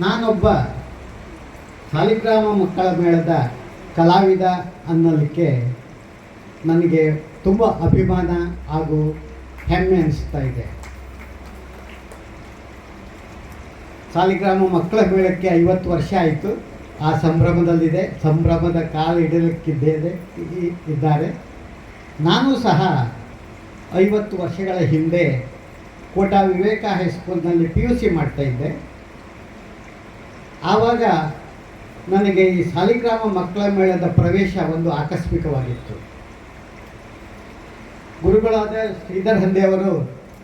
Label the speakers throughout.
Speaker 1: ನಾನೊಬ್ಬ ಸಾಲಿಗ್ರಾಮ ಮಕ್ಕಳ ಮೇಳದ ಕಲಾವಿದ ಅನ್ನೋದಕ್ಕೆ ನನಗೆ ತುಂಬ ಅಭಿಮಾನ ಹಾಗೂ ಹೆಮ್ಮೆ ಅನಿಸ್ತಾ ಇದೆ. ಸಾಲಿಗ್ರಾಮ ಮಕ್ಕಳ ಮೇಳಕ್ಕೆ ಐವತ್ತು ವರ್ಷ ಆಯಿತು. ಆ ಸಂಭ್ರಮದಲ್ಲಿದೆ. ಸಂಭ್ರಮದ ಕಾಲ ಇಡಲಿಕ್ಕಿದ್ದೇನೆ ಇದ್ದಾರೆ. ನಾನು ಸಹ ಐವತ್ತು ವರ್ಷಗಳ ಹಿಂದೆ ಕೋಟಾ ವಿವೇಕ ಹೈಸ್ಕೂಲ್ನಲ್ಲಿ ಪಿ ಯು ಸಿ ಮಾಡ್ತಾಯಿದ್ದೆ ಆವಾಗ ನನಗೆ ಈ ಸಾಲಿಗ್ರಾಮ ಮಕ್ಕಳ ಮೇಳದ ಪ್ರವೇಶ ಒಂದು ಆಕಸ್ಮಿಕವಾಗಿತ್ತು. ಗುರುಗಳಾದ ಶ್ರೀಧರ್ ಹಂದೆಯವರು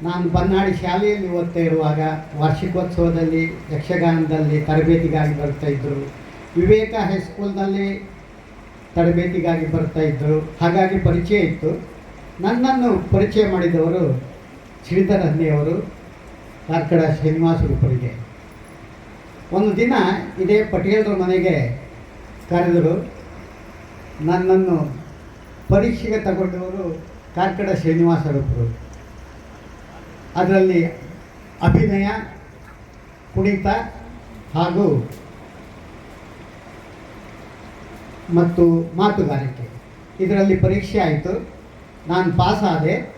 Speaker 1: ನಾನು ಬನ್ನಾಡಿ ಶಾಲೆಯಲ್ಲಿ ಓದ್ತಾ ಇರುವಾಗ ವಾರ್ಷಿಕೋತ್ಸವದಲ್ಲಿ, ಯಕ್ಷಗಾನದಲ್ಲಿ ತರಬೇತಿಗಾಗಿ ಬರ್ತಾ ಇದ್ದರು ವಿವೇಕ ಹೈಸ್ಕೂಲ್ನಲ್ಲಿ ತರಬೇತಿಗಾಗಿ ಬರ್ತಾ ಇದ್ದರು ಹಾಗಾಗಿ ಪರಿಚಯ ಇತ್ತು. ನನ್ನನ್ನು ಪರಿಚಯ ಮಾಡಿದವರು ಶ್ರೀಧರ್ ಹಂದೆಯವರು ಕಾರ್ಕಡ ಶ್ರೀನಿವಾಸ ರೂಪರಿಗೆ. ಒಂದು ದಿನ ಇದೇ ಪಟೇಲ್ರ ಮನೆಗೆ ಕರೆದರು. ನನ್ನನ್ನು ಪರೀಕ್ಷೆಗೆ ತಗೊಂಡವರು ಕಾರ್ಕಡ ಶ್ರೀನಿವಾಸ ರೂಪರು ಅದರಲ್ಲಿ ಅಭಿನಯ, ಕುಣಿತ ಹಾಗೂ ಮತ್ತು ಮಾತುಗಾರಿಕೆ. ಇದರಲ್ಲಿ ಪರೀಕ್ಷೆ ಆಯಿತು. ನಾನು ಪಾಸ್ ಆದೆ.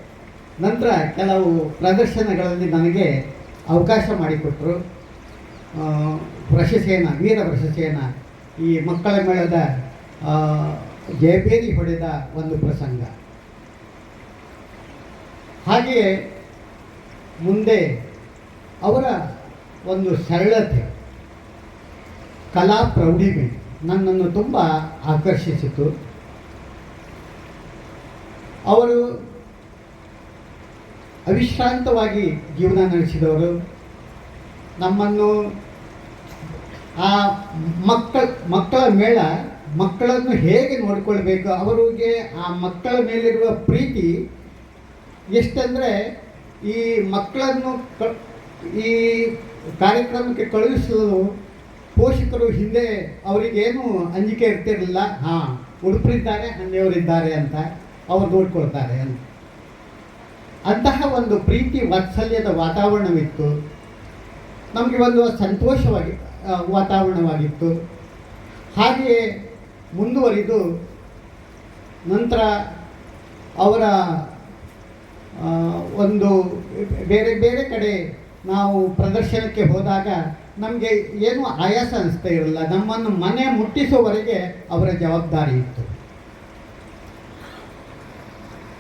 Speaker 1: ನಂತರ ಕೆಲವು ಪ್ರದರ್ಶನಗಳಲ್ಲಿ ನನಗೆ ಅವಕಾಶ ಮಾಡಿಕೊಟ್ಟರು ವೃಷಸೇನ ವೀರ ಪ್ರಶಸ್ತಿಯನ್ನು ಈ ಮಕ್ಕಳ ಮೇಳದ ಜಯಭೇರಿ ಹೊಡೆದ ಒಂದು ಪ್ರಸಂಗ. ಹಾಗೆಯೇ ಮುಂದೆ ಅವರ ಒಂದು ಸರಳತೆ, ಕಲಾ ಪ್ರೌಢಿಮೆ ನನ್ನನ್ನು ತುಂಬ ಆಕರ್ಷಿಸಿತು. ಅವರು ಅವಿಶ್ರಾಂತವಾಗಿ ಜೀವನ ನಡೆಸಿದವರು. ನಮ್ಮನ್ನು ಆ ಮಕ್ಕಳ ಮಕ್ಕಳ ಮೇಳ, ಮಕ್ಕಳನ್ನು ಹೇಗೆ ನೋಡಿಕೊಳ್ಬೇಕು? ಅವರಿಗೆ ಆ ಮಕ್ಕಳ ಮೇಲಿರುವ ಪ್ರೀತಿ ಎಷ್ಟಂದರೆ ಈ ಮಕ್ಕಳನ್ನು ಕ, ಈ ಕಾರ್ಯಕ್ರಮಕ್ಕೆ ಕಳುಹಿಸಲು ಪೋಷಕರು ಹಿಂದೆ ಅವರಿಗೇನು ಅಂಜಿಕೆ ಇರ್ತಿರಲಿಲ್ಲ. ಹಾಂ, ಉಡುಪರಿದ್ದಾರೆ ಹಂದಿಯವರಿದ್ದಾರೆ ಅಂತ ಅವ್ರು ನೋಡ್ಕೊಳ್ತಾರೆ ಅಂತ. ಅಂತಹ ಒಂದು ಪ್ರೀತಿ ವಾತ್ಸಲ್ಯದ ವಾತಾವರಣವಿತ್ತು. ನಮಗೆ ಒಂದು ಸಂತೋಷವಾಗಿ ವಾತಾವರಣವಾಗಿತ್ತು. ಹಾಗೆಯೇ ಮುಂದುವರಿದು ನಂತರ ಅವರ ಒಂದು ಬೇರೆ ಬೇರೆ ಕಡೆ ನಾವು ಪ್ರದರ್ಶನಕ್ಕೆ ಹೋದಾಗ ನಮಗೆ ಏನೂ ಆಯಾಸ ಅನಿಸ್ತಾ ಇರಲಿಲ್ಲ. ನಮ್ಮನ್ನು ಮನೆ ಮುಟ್ಟಿಸುವವರೆಗೆ ಅವರ ಜವಾಬ್ದಾರಿ ಇತ್ತು.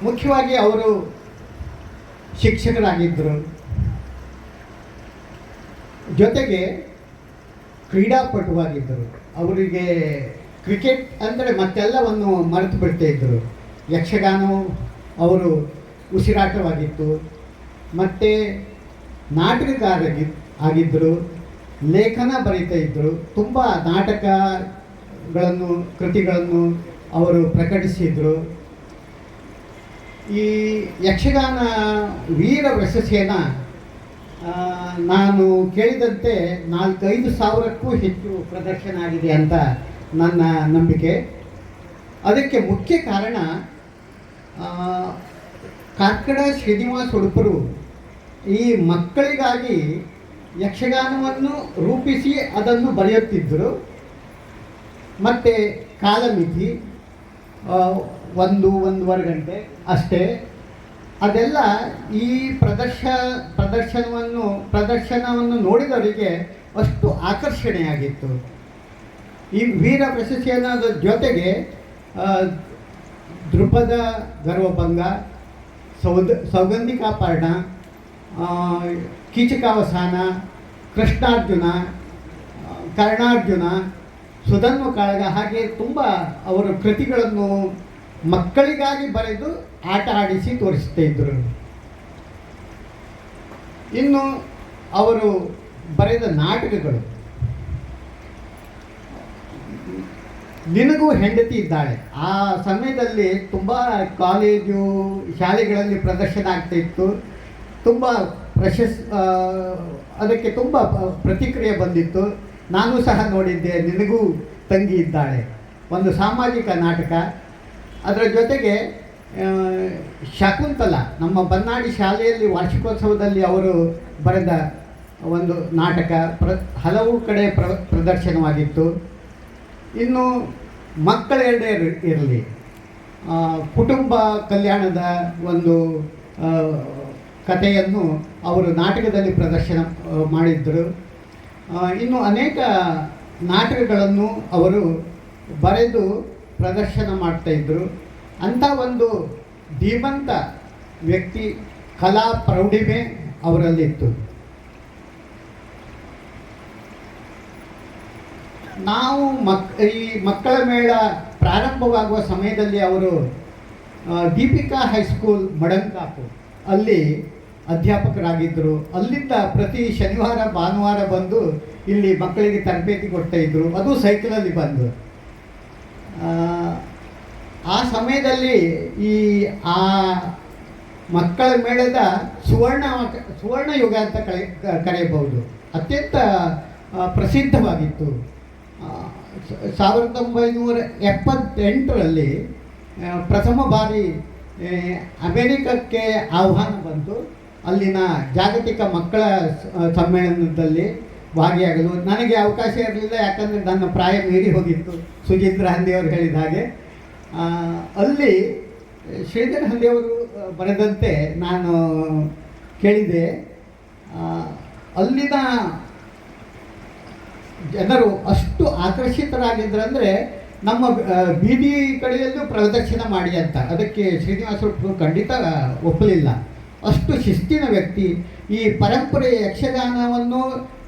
Speaker 1: ಮುಖ್ಯವಾಗಿ ಅವರು ಶಿಕ್ಷಕರಾಗಿದ್ದರು. ಜೊತೆಗೆ ಕ್ರೀಡಾಪಟುವಾಗಿದ್ದರು. ಅವರಿಗೆ ಕ್ರಿಕೆಟ್ ಅಂದರೆ ಮತ್ತೆಲ್ಲವನ್ನು ಮರೆತು ಬಿಡ್ತಾ ಇದ್ದರು. ಯಕ್ಷಗಾನವು ಅವರು ಉಸಿರಾಟವಾಗಿತ್ತು. ಮತ್ತು ನಾಟಕಕಾರ ಆಗಿದ್ದರು. ಲೇಖನ ಬರೀತಾ ಇದ್ದರು. ತುಂಬ ನಾಟಕಗಳನ್ನು ಕೃತಿಗಳನ್ನು ಅವರು ಪ್ರಕಟಿಸಿದರು. ಈ ಯಕ್ಷಗಾನ ವೀರ ಆ, ನಾನು ಕೇಳಿದಂತೆ ನಾಲ್ಕೈದು ಸಾವಿರಕ್ಕೂ ಹೆಚ್ಚು ಪ್ರದರ್ಶನ ಆಗಿದೆ ಅಂತ ನನ್ನ ನಂಬಿಕೆ. ಅದಕ್ಕೆ ಮುಖ್ಯ ಕಾರಣ ಆ, ಶ್ರೀನಿವಾಸ್ ಉಡುಪರು ಈ ಮಕ್ಕಳಿಗಾಗಿ ಯಕ್ಷಗಾನವನ್ನು ರೂಪಿಸಿ ಅದನ್ನು ಬರೆಯುತ್ತಿದ್ದರು. ಮತ್ತು ಕಾಲಮಿತಿ ಒಂದು ಒಂದೂವರೆ ಗಂಟೆ ಅಷ್ಟೇ. ಅದೆಲ್ಲ ಈ ಪ್ರದರ್ಶ, ಪ್ರದರ್ಶನವನ್ನು ಪ್ರದರ್ಶನವನ್ನು ನೋಡಿದವರಿಗೆ ಅಷ್ಟು ಆಕರ್ಷಣೆಯಾಗಿತ್ತು. ಈ ವೀರ ಪ್ರಶಸ್ತಿಯನ್ನದ ಜೊತೆಗೆ ದೃಪದ ಗರ್ವಭಂಗ, ಸೌದ ಸೌಗಂಧಿಕಾಪರ್ಣ ಕೀಚಕಾವಸಾನ, ಕೃಷ್ಣಾರ್ಜುನ, ಕರ್ಣಾರ್ಜುನ ಸುಧನ್ವ ಕಾಳಗ, ಹಾಗೆ ತುಂಬ ಅವರ ಕೃತಿಗಳನ್ನು ಮಕ್ಕಳಿಗಾಗಿ ಬರೆದು ಆಟ ಆಡಿಸಿ ತೋರಿಸ್ತಾ ಇದ್ದರು ಇನ್ನು ಅವರು ಬರೆದ ನಾಟಕಗಳು. ನಿನಗೂ ಹೆಂಡತಿ ಇದ್ದಾಳೆ. ಆ ಸಮಯದಲ್ಲಿ ತುಂಬ ಕಾಲೇಜು, ಶಾಲೆಗಳಲ್ಲಿ ಪ್ರದರ್ಶನ ಆಗ್ತಾ ಇತ್ತು. ತುಂಬ ಪ್ರಶಸ್ ಅದಕ್ಕೆ ತುಂಬ ಪ್ರತಿಕ್ರಿಯೆ ಬಂದಿತ್ತು. ನಾನು ಸಹ ನೋಡಿದ್ದೆ, ನಿನಗೂ ತಂಗಿ ಇದ್ದಾಳೆ. ಒಂದು ಸಾಮಾಜಿಕ ನಾಟಕ. ಅದರ ಜೊತೆಗೆ ಶಕುಂತಲ, ನಮ್ಮ ಬನ್ನಾಡಿ ಶಾಲೆಯಲ್ಲಿ ವಾರ್ಷಿಕೋತ್ಸವದಲ್ಲಿ ಅವರು ಬರೆದ ಒಂದು ನಾಟಕ ಪ್ರ, ಹಲವು ಕಡೆ ಪ್ರ, ಪ್ರದರ್ಶನವಾಗಿತ್ತು. ಇನ್ನು ಮಕ್ಕಳೆರಡೇ ಇರಲಿ. ಕುಟುಂಬ ಕಲ್ಯಾಣದ ಒಂದು ಕಥೆಯನ್ನು ಅವರು ನಾಟಕದಲ್ಲಿ ಪ್ರದರ್ಶನ ಮಾಡಿದ್ದರು. ಇನ್ನು ಅನೇಕ ನಾಟಕಗಳನ್ನು ಅವರು ಬರೆದು ಪ್ರದರ್ಶನ ಮಾಡ್ತಾಯಿದ್ರು ಅಂಥ ಒಂದು ಧೀಮಂತ ವ್ಯಕ್ತಿ ಕಲಾ ಪ್ರೌಢಿಮೆ ಅವರಲ್ಲಿತ್ತು. ನಾವು ಮಕ್, ಈ ಮಕ್ಕಳ ಮೇಳ ಪ್ರಾರಂಭವಾಗುವ ಸಮಯದಲ್ಲಿ ಅವರು ದೀಪಿಕಾ ಹೈಸ್ಕೂಲ್ ಮಡಂಕಾಪು. ಅಲ್ಲಿ ಅಧ್ಯಾಪಕರಾಗಿದ್ದರು. ಅಲ್ಲಿಂದ ಪ್ರತಿ ಶನಿವಾರ, ಭಾನುವಾರ ಬಂದು ಇಲ್ಲಿ ಮಕ್ಕಳಿಗೆ ತರಬೇತಿ ಕೊಡ್ತಾ ಇದ್ರು. ಅದು ಸೈಕಲಲ್ಲಿ ಬಂದು. ಆ, ಸಮಯದಲ್ಲಿ ಈ ಆ ಮಕ್ಕಳ ಮೇಳದ ಸುವರ್ಣ ಸುವರ್ಣ ಯುಗ ಅಂತ ಕರೆ ಕರೆಯಬಹುದು. ಅತ್ಯಂತ ಪ್ರಸಿದ್ಧವಾಗಿತ್ತು. ಸಾವಿರದ ಒಂಬೈನೂರ ಎಪ್ಪತ್ತೆಂಟರಲ್ಲಿ ಪ್ರಥಮ ಬಾರಿ ಅಮೆರಿಕಕ್ಕೆ ಆಹ್ವಾನ ಬಂತು. ಅಲ್ಲಿನ ಜಾಗತಿಕ ಮಕ್ಕಳ ಸಮ್ಮೇಳನದಲ್ಲಿ ಭಾಗಿಯಾಗಲು. ನನಗೆ ಅವಕಾಶ ಇರಲಿಲ್ಲ, ಯಾಕಂದರೆ ನನ್ನ ಪ್ರಾಯ ಮೀರಿ ಹೋಗಿತ್ತು. ಸುಜೀಂದ್ರ ಹಂದಿಯವರು ಹೇಳಿದ ಹಾಗೆ. ಅಲ್ಲಿ ಶ್ರೀಧರ್ ಹಂದಿಯವರು ಬರೆದಂತೆ ನಾನು ಕೇಳಿದೆ. ಅಲ್ಲಿನ ಜನರು ಅಷ್ಟು ಆಕರ್ಷಿತರಾಗಿದ್ದರಂದರೆ ನಮ್ಮ ಬೀದಿ ಕಡೆಯಲ್ಲೂ ಪ್ರದರ್ಶನ ಮಾಡಿ ಅಂತ. ಅದಕ್ಕೆ ಶ್ರೀನಿವಾಸರು ಖಂಡಿತ ಒಪ್ಪಲಿಲ್ಲ. ಅಷ್ಟು ಶಿಸ್ತಿನ ವ್ಯಕ್ತಿ. ಈ ಪರಂಪರೆಯ ಯಕ್ಷಗಾನವನ್ನು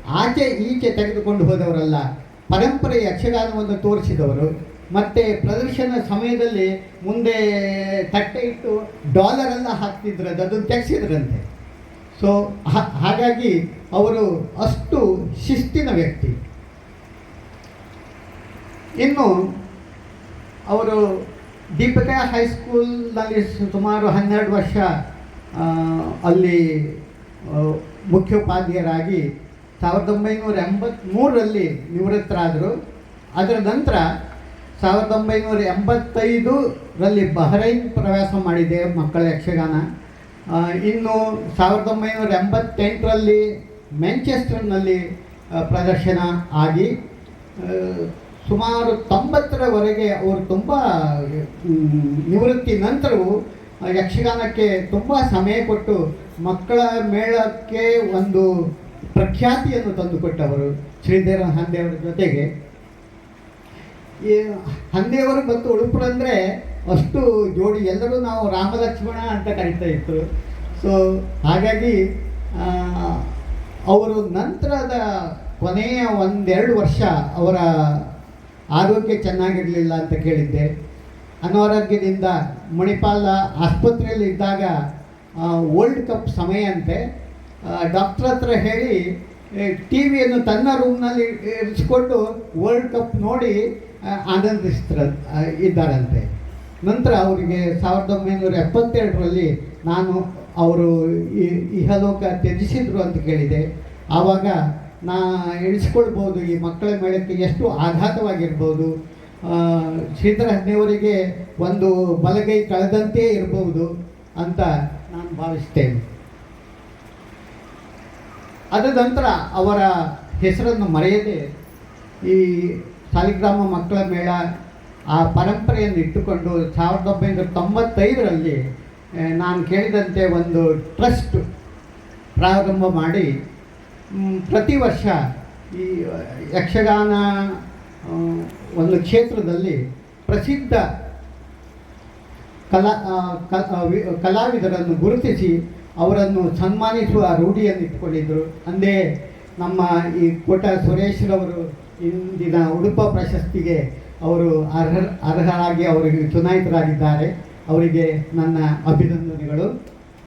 Speaker 1: ಆಚೆ ಈಚೆ ತೆಗೆದುಕೊಂಡು ಹೋದವರಲ್ಲ. ಪರಂಪರೆ ಯಕ್ಷಗಾನವನ್ನು ತೋರಿಸಿದವರು. ಮತ್ತು ಪ್ರದರ್ಶನ ಸಮಯದಲ್ಲಿ ಮುಂದೆ ತಟ್ಟೆ ಇಟ್ಟು ಡಾಲರೆಲ್ಲ ಎಲ್ಲ ಹಾಕ್ತಿದ್ರು ಅದು ಅದನ್ನು ತೆಗೆಸಿದ್ರಂತೆ. ಸೊ ಹಾಗಾಗಿ ಅವರು ಅಷ್ಟು ಶಿಸ್ತಿನ ವ್ಯಕ್ತಿ. ಇನ್ನು ಅವರು ದೀಪಿಕಾ ಹೈಸ್ಕೂಲ್ನಲ್ಲಿ ಸುಮಾರು ಹನ್ನೆರಡು ವರ್ಷ ಅಲ್ಲಿ ಮುಖ್ಯೋಪಾಧ್ಯಾಯರಾಗಿ ಸಾವಿರದ ಒಂಬೈನೂರ ಎಂಬತ್ತ್ಮೂರರಲ್ಲಿ ನಿವೃತ್ತರಾದರು. ಅದರ ನಂತರ ಸಾವಿರದ ಒಂಬೈನೂರ ಎಂಬತ್ತೈದರಲ್ಲಿ ಬಹರೈನ್ ಪ್ರವಾಸ ಮಾಡಿದೆ ಮಕ್ಕಳ ಯಕ್ಷಗಾನ. ಇನ್ನು ಸಾವಿರದ ಒಂಬೈನೂರ ಎಂಬತ್ತೆಂಟರಲ್ಲಿ ಮ್ಯಾಂಚೆಸ್ಟರ್ನಲ್ಲಿ ಪ್ರದರ್ಶನ ಆಗಿ ಸುಮಾರು ತೊಂಬತ್ತರವರೆಗೆ ಅವರು ತುಂಬ ನಿವೃತ್ತಿ ನಂತರವೂ ಯಕ್ಷಗಾನಕ್ಕೆ ತುಂಬ ಸಮಯ ಕೊಟ್ಟು ಮಕ್ಕಳ ಮೇಳಕ್ಕೆ ಒಂದು ಪ್ರಖ್ಯಾತಿಯನ್ನು ತಂದುಕೊಟ್ಟವರು ಶ್ರೀಧರ ಹಂದೆಯವರ ಜೊತೆಗೆ. ಈ ಹಂದೇವರು ಮತ್ತು ಉಡುಪರು ಅಂದರೆ ಅಷ್ಟು ಜೋಡಿ ಎಲ್ಲರೂ ನಾವು ರಾಮ ಲಕ್ಷ್ಮಣ ಅಂತ ಕರಿತಾ ಇತ್ತು. ಸೊ ಹಾಗಾಗಿ ಅವರು ನಂತರದ ಕೊನೆಯ ಒಂದೆರಡು ವರ್ಷ ಅವರ ಆರೋಗ್ಯ ಚೆನ್ನಾಗಿರಲಿಲ್ಲ ಅಂತ ಕೇಳಿದ್ದೆ. ಅನಾರೋಗ್ಯದಿಂದ ಮಣಿಪಾಲ ಆಸ್ಪತ್ರೆಯಲ್ಲಿ ಇದ್ದಾಗ ವರ್ಲ್ಡ್ ಕಪ್ ಸಮಯ ಅಂತೆ ಡಾಕ್ಟ್ರ್ ಹತ್ರ ಹೇಳಿ ಟಿ ವಿಯನ್ನು ತನ್ನ ರೂಮ್ನಲ್ಲಿ ಇರಿಸಿಕೊಂಡು ವರ್ಲ್ಡ್ ಕಪ್ ನೋಡಿ ಆನಂದಿಸ್ತರ ಇದ್ದಾರಂತೆ. ನಂತರ ಅವರಿಗೆ ಸಾವಿರದ ಒಂಬೈನೂರ ಎಪ್ಪತ್ತೆರಡರಲ್ಲಿ ನಾನು ಅವರು ಇಹಲೋಕ ತ್ಯಜಿಸಿದರು ಅಂತ ಕೇಳಿದೆ. ಆವಾಗ ನಾ ಇಳಿಸ್ಕೊಳ್ಬೋದು ಈ ಮಕ್ಕಳ ಮೇಳಕ್ಕೆ ಎಷ್ಟು ಆಘಾತವಾಗಿರ್ಬೋದು. ಶ್ರೀಧರ ಒಂದು ಬಲಗೈ ಕಳೆದಂತೆಯೇ ಇರಬಹುದು ಅಂತ ನಾನು ಭಾವಿಸ್ತೇನೆ. ಅದ ನಂತರ ಅವರ ಹೆಸರನ್ನು ಮರೆಯದೆ ಈ ಸಾಲಿಗ್ರಾಮ ಮಕ್ಕಳ ಮೇಳ ಆ ಪರಂಪರೆಯನ್ನು ಇಟ್ಟುಕೊಂಡು ಸಾವಿರದ ಒಂಬೈನೂರ ತೊಂಬತ್ತೈದರಲ್ಲಿ ನಾನು ಕೇಳಿದಂತೆ ಒಂದು ಟ್ರಸ್ಟ್ ಪ್ರಾರಂಭ ಮಾಡಿ ಪ್ರತಿ ವರ್ಷ ಈ ಯಕ್ಷಗಾನ ಒಂದು ಕ್ಷೇತ್ರದಲ್ಲಿ ಪ್ರಸಿದ್ಧ ಕಲಾ ಕಲಾವಿದರನ್ನು ಗುರುತಿಸಿ ಅವರನ್ನು ಸನ್ಮಾನಿಸುವ ರೂಢಿಯನ್ನು ಇಟ್ಕೊಂಡಿದ್ದರು ಅಂದೇ ನಮ್ಮ ಈ ಕೋಟ ಸುರೇಶ್ರವರು ಇಂದಿನ ಉಡುಪ ಪ್ರಶಸ್ತಿಗೆ ಅವರು ಅರ್ಹ, ಅರ್ಹರಾಗಿ ಅವರಿಗೆ ಚುನಾಯಿತರಾಗಿದ್ದಾರೆ. ಅವರಿಗೆ ನನ್ನ ಅಭಿನಂದನೆಗಳು.